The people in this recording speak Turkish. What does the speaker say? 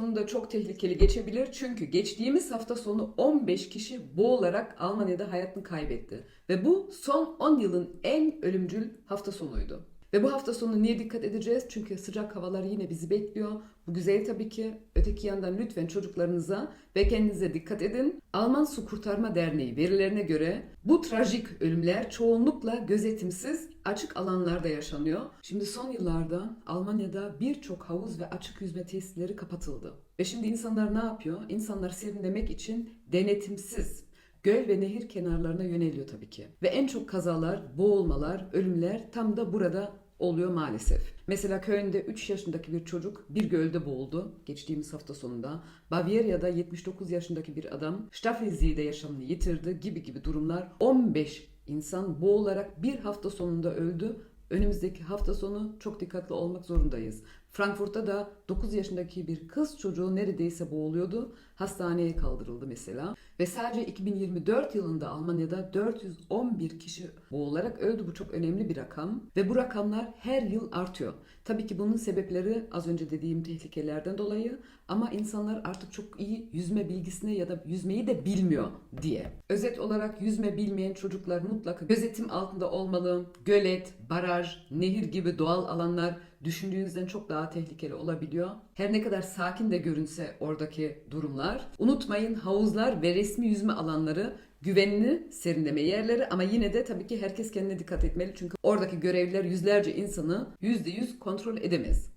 sonu da çok tehlikeli geçebilir. Çünkü geçtiğimiz hafta sonu 15 kişi boğularak Almanya'da hayatını kaybetti. Ve bu son 10 yılın en ölümcül hafta sonuydu. Ve bu hafta sonu niye dikkat edeceğiz? Çünkü sıcak havalar yine bizi bekliyor. Bu güzel tabii ki. Öteki yandan lütfen çocuklarınıza ve kendinize dikkat edin. Alman Su Kurtarma Derneği verilerine göre bu trajik ölümler çoğunlukla gözetimsiz açık alanlarda yaşanıyor. Şimdi son yıllarda Almanya'da birçok havuz ve açık yüzme tesisleri kapatıldı. Ve şimdi insanlar ne yapıyor? İnsanlar serinlemek için denetimsiz göl ve nehir kenarlarına yöneliyor tabii ki. Ve en çok kazalar, boğulmalar, ölümler tam da burada oluyor maalesef. Mesela Köln'de 3 yaşındaki bir çocuk bir gölde boğuldu geçtiğimiz hafta sonunda. Bavarya'da 79 yaşındaki bir adam Staffelsee'de yaşamını yitirdi gibi gibi durumlar. 15 insan boğularak bir hafta sonunda öldü. Önümüzdeki hafta sonu çok dikkatli olmak zorundayız. Frankfurt'ta da 9 yaşındaki bir kız çocuğu neredeyse boğuluyordu. Hastaneye kaldırıldı mesela. Ve sadece 2024 yılında Almanya'da 411 kişi boğularak öldü. Bu çok önemli bir rakam. Ve bu rakamlar her yıl artıyor. Tabii ki bunun sebepleri az önce dediğim tehlikelerden dolayı ama insanlar artık çok iyi yüzme bilgisine ya da yüzmeyi de bilmiyor diye. Özet olarak yüzme bilmeyen çocuklar mutlaka gözetim altında olmalı. Gölet, baraj, nehir gibi doğal alanlar düşündüğünüzden çok daha tehlikeli olabiliyor. Her ne kadar sakin de görünse oradaki durumlar. Unutmayın havuzlar ve resmi yüzme alanları güvenli serinleme yerleri ama yine de tabii ki herkes kendine dikkat etmeli. Çünkü oradaki görevliler yüzlerce insanı %100 kontrol edemez.